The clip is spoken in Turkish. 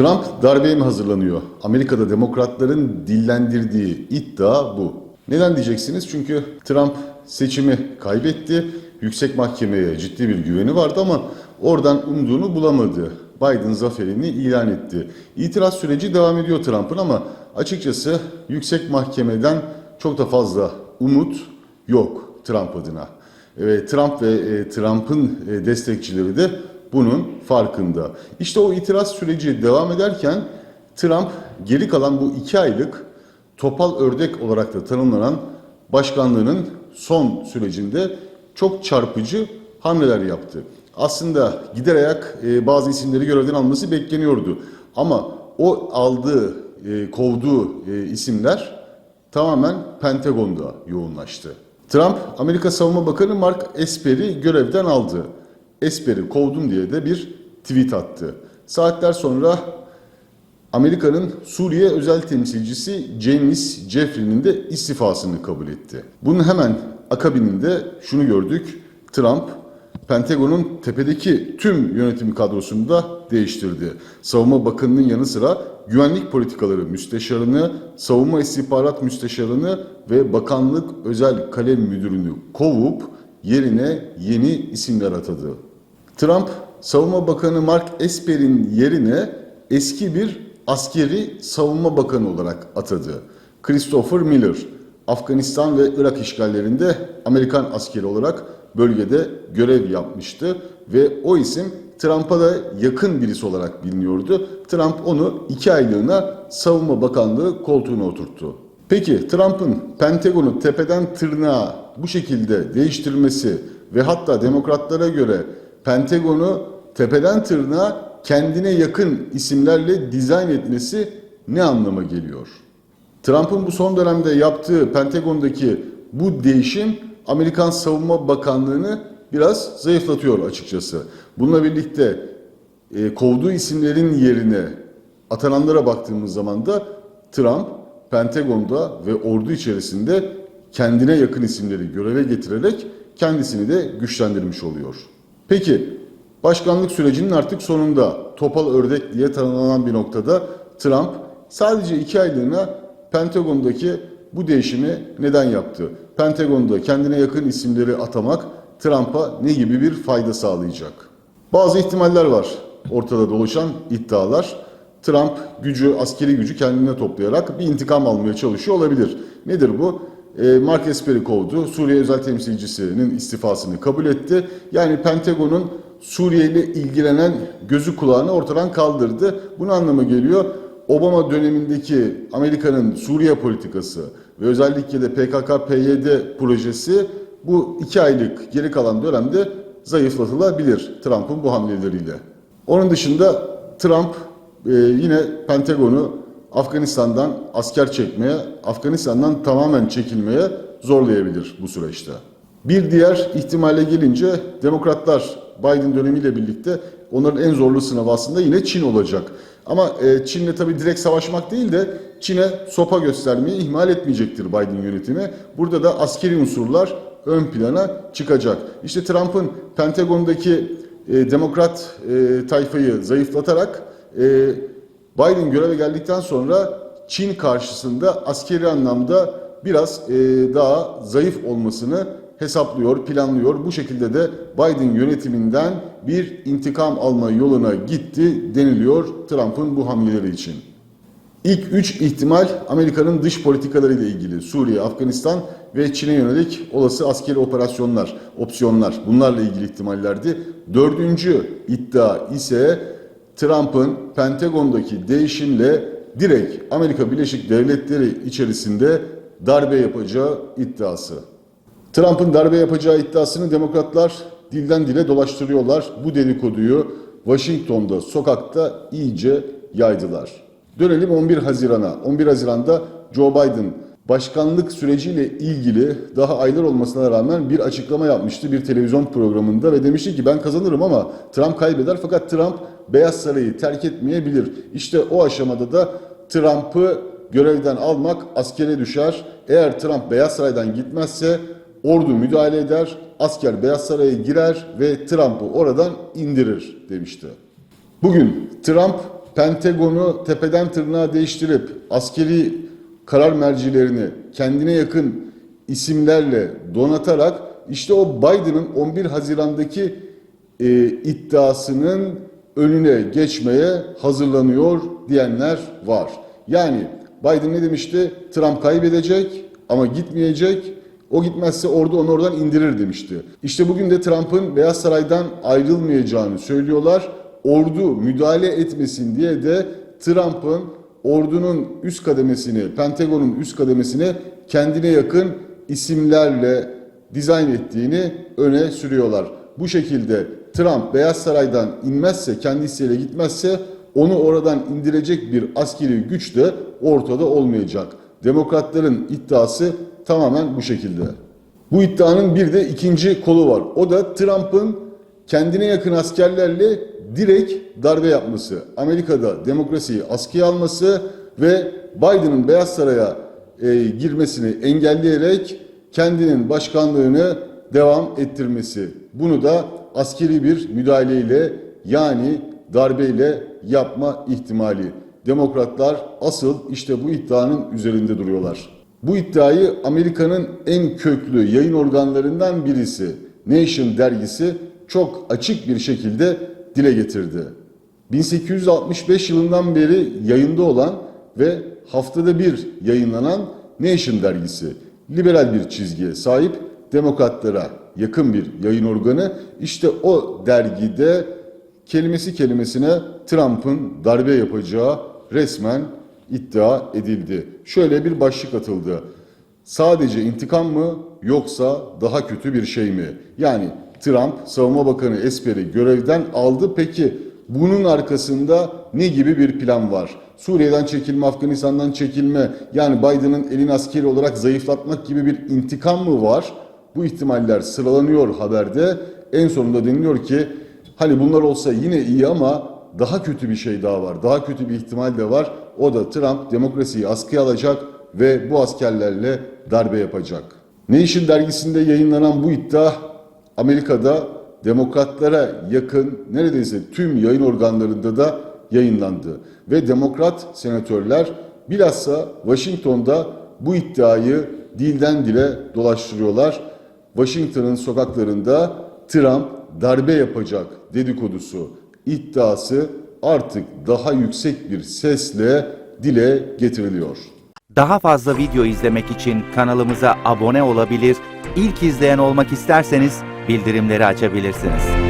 Trump darbeye mi hazırlanıyor? Amerika'da demokratların dillendirdiği iddia bu. Neden diyeceksiniz? Çünkü Trump seçimi kaybetti. Yüksek mahkemeye ciddi bir güveni vardı ama oradan umduğunu bulamadı. Biden zaferini ilan etti. İtiraz süreci devam ediyor Trump'ın ama açıkçası yüksek mahkemeden çok da fazla umut yok Trump adına. Trump ve e, Trump'ın e, destekçileri de bunun farkında. İşte o itiraz süreci devam ederken Trump geri kalan bu iki aylık topal ördek olarak da tanımlanan başkanlığının son sürecinde çok çarpıcı hamleler yaptı. Aslında gider ayak e, bazı isimleri görevden alması bekleniyordu. Ama o aldığı, e, kovduğu e, isimler tamamen Pentagon'da yoğunlaştı. Trump, Amerika Savunma Bakanı Mark Esper'i görevden aldı. Esper'i kovdum diye de bir tweet attı. Saatler sonra Amerika'nın Suriye özel temsilcisi James Jeffrey'nin de istifasını kabul etti. Bunun hemen akabininde şunu gördük. Trump Pentagon'un tepedeki tüm yönetim kadrosunu da değiştirdi. Savunma Bakanı'nın yanı sıra güvenlik politikaları müsteşarını, savunma istihbarat müsteşarını ve bakanlık özel kalem müdürünü kovup yerine yeni isimler atadı. Trump, Savunma Bakanı Mark Esper'in yerine eski bir askeri savunma bakanı olarak atadı. Christopher Miller, Afganistan ve Irak işgallerinde Amerikan askeri olarak bölgede görev yapmıştı ve o isim Trump'a da yakın birisi olarak biliniyordu. Trump onu iki aylığına Savunma Bakanlığı koltuğuna oturttu. Peki Trump'ın Pentagon'u tepeden tırnağa bu şekilde değiştirmesi ve hatta demokratlara göre Pentagon'u tepeden tırnağa kendine yakın isimlerle dizayn etmesi ne anlama geliyor? Trump'ın bu son dönemde yaptığı Pentagon'daki bu değişim Amerikan Savunma Bakanlığı'nı biraz zayıflatıyor açıkçası. Bununla birlikte e, kovduğu isimlerin yerine atananlara baktığımız zaman da Trump Pentagon'da ve ordu içerisinde kendine yakın isimleri göreve getirerek kendisini de güçlendirmiş oluyor. Peki başkanlık sürecinin artık sonunda topal ördek diye tanımlanan bir noktada Trump sadece iki aylığına Pentagon'daki bu değişimi neden yaptı? Pentagon'da kendine yakın isimleri atamak Trump'a ne gibi bir fayda sağlayacak? Bazı ihtimaller var ortada dolaşan iddialar. Trump gücü, askeri gücü kendine toplayarak bir intikam almaya çalışıyor olabilir. Nedir bu? E, Mark Esper'i kovdu. Suriye özel temsilcisinin istifasını kabul etti. Yani Pentagon'un Suriye ile ilgilenen gözü kulağını ortadan kaldırdı. Bunun anlamı geliyor. Obama dönemindeki Amerika'nın Suriye politikası ve özellikle de PKK-PYD projesi bu iki aylık geri kalan dönemde zayıflatılabilir Trump'ın bu hamleleriyle. Onun dışında Trump e, yine Pentagon'u Afganistan'dan asker çekmeye, Afganistan'dan tamamen çekilmeye zorlayabilir bu süreçte. Bir diğer ihtimale gelince demokratlar Biden dönemiyle birlikte onların en zorlu sınavı aslında yine Çin olacak. Ama e, Çin'le tabii direkt savaşmak değil de Çin'e sopa göstermeyi ihmal etmeyecektir Biden yönetimi. Burada da askeri unsurlar ön plana çıkacak. İşte Trump'ın Pentagon'daki e, demokrat e, tayfayı zayıflatarak e, Biden göreve geldikten sonra Çin karşısında askeri anlamda biraz e, daha zayıf olmasını hesaplıyor, planlıyor. Bu şekilde de Biden yönetiminden bir intikam alma yoluna gitti deniliyor Trump'ın bu hamleleri için. İlk üç ihtimal Amerika'nın dış politikaları ile ilgili Suriye, Afganistan ve Çin'e yönelik olası askeri operasyonlar, opsiyonlar bunlarla ilgili ihtimallerdi. Dördüncü iddia ise Trump'ın Pentagon'daki değişimle direkt Amerika Birleşik Devletleri içerisinde darbe yapacağı iddiası. Trump'ın darbe yapacağı iddiasını demokratlar dilden dile dolaştırıyorlar. Bu dedikoduyu Washington'da sokakta iyice yaydılar. Dönelim 11 Haziran'a. 11 Haziran'da Joe Biden başkanlık süreciyle ilgili daha aylar olmasına rağmen bir açıklama yapmıştı bir televizyon programında ve demişti ki ben kazanırım ama Trump kaybeder fakat Trump Beyaz Sarayı terk etmeyebilir. İşte o aşamada da Trump'ı görevden almak askere düşer. Eğer Trump Beyaz Saray'dan gitmezse ordu müdahale eder, asker Beyaz Saray'a girer ve Trump'ı oradan indirir demişti. Bugün Trump Pentagon'u tepeden tırnağa değiştirip askeri karar mercilerini kendine yakın isimlerle donatarak işte o Biden'ın 11 Haziran'daki e, iddiasının önüne geçmeye hazırlanıyor diyenler var. Yani Biden ne demişti? Trump kaybedecek ama gitmeyecek. O gitmezse ordu onu oradan indirir demişti. İşte bugün de Trump'ın Beyaz Saray'dan ayrılmayacağını söylüyorlar. Ordu müdahale etmesin diye de Trump'ın ordunun üst kademesini, Pentagon'un üst kademesini kendine yakın isimlerle dizayn ettiğini öne sürüyorlar. Bu şekilde Trump Beyaz Saray'dan inmezse, kendi isteğiyle gitmezse onu oradan indirecek bir askeri güç de ortada olmayacak. Demokratların iddiası tamamen bu şekilde. Bu iddianın bir de ikinci kolu var. O da Trump'ın kendine yakın askerlerle direkt darbe yapması. Amerika'da demokrasiyi askıya alması ve Biden'ın Beyaz Saray'a e, girmesini engelleyerek kendinin başkanlığını devam ettirmesi. Bunu da askeri bir müdahaleyle yani darbeyle yapma ihtimali. Demokratlar asıl işte bu iddianın üzerinde duruyorlar. Bu iddiayı Amerika'nın en köklü yayın organlarından birisi Nation dergisi çok açık bir şekilde dile getirdi. 1865 yılından beri yayında olan ve haftada bir yayınlanan Nation dergisi liberal bir çizgiye sahip demokratlara yakın bir yayın organı. İşte o dergide kelimesi kelimesine Trump'ın darbe yapacağı resmen iddia edildi. Şöyle bir başlık atıldı. Sadece intikam mı yoksa daha kötü bir şey mi? Yani Trump Savunma Bakanı Esper'i görevden aldı. Peki bunun arkasında ne gibi bir plan var? Suriye'den çekilme, Afganistan'dan çekilme, yani Biden'ın elini askeri olarak zayıflatmak gibi bir intikam mı var? Bu ihtimaller sıralanıyor haberde. En sonunda deniliyor ki hani bunlar olsa yine iyi ama daha kötü bir şey daha var. Daha kötü bir ihtimal de var. O da Trump demokrasiyi askıya alacak ve bu askerlerle darbe yapacak. Nation dergisinde yayınlanan bu iddia Amerika'da demokratlara yakın neredeyse tüm yayın organlarında da yayınlandı. Ve demokrat senatörler bilhassa Washington'da bu iddiayı dilden dile dolaştırıyorlar. Washington'ın sokaklarında Trump darbe yapacak dedikodusu, iddiası artık daha yüksek bir sesle dile getiriliyor. Daha fazla video izlemek için kanalımıza abone olabilir, ilk izleyen olmak isterseniz bildirimleri açabilirsiniz.